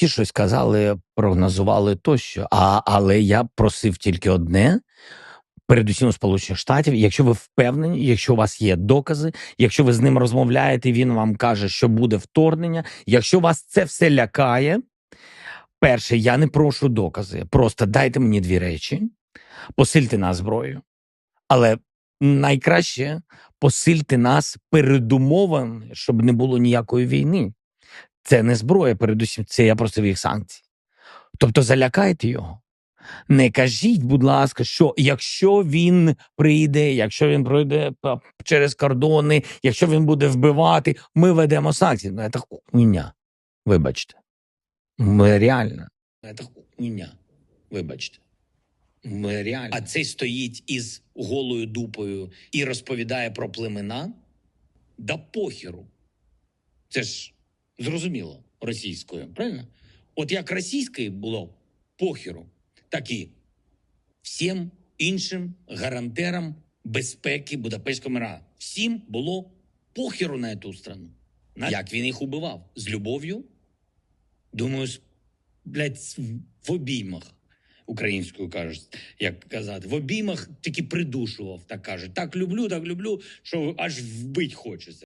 всі щось казали, прогнозували тощо. А, але я просив тільки одне. Передусім у Сполучених Штатів, якщо ви впевнені, якщо у вас є докази, якщо ви з ним розмовляєте, він вам каже, що буде вторгнення. Якщо вас це все лякає, перше, я не прошу докази. Просто дайте мені дві речі, посильте нас зброєю. Але найкраще посильте нас передумовами, щоб не було ніякої війни. Це не зброя, передусім, це я просив їх санкцій. Тобто залякайте його. Не кажіть, будь ласка, що якщо він прийде, якщо він пройде через кордони, якщо він буде вбивати, ми ведемо санкції. Ну, це хуйня. Вибачте. Ми реально. Це хуйня. Вибачте. Ми реально. А цей стоїть із голою дупою і розповідає про племена. Да похеру. Це ж зрозуміло російською, правильно? От як російською було похеру, так і всім іншим гарантерам безпеки Будапештського мира. Всім було похеру на ту страну. На як він їх убивав? З любов'ю? Думаю, блядь, в обіймах. Українською кажуть, як казати, в обіймах тільки придушував, так кажуть. Так люблю, так люблю, що аж вбить хочеться.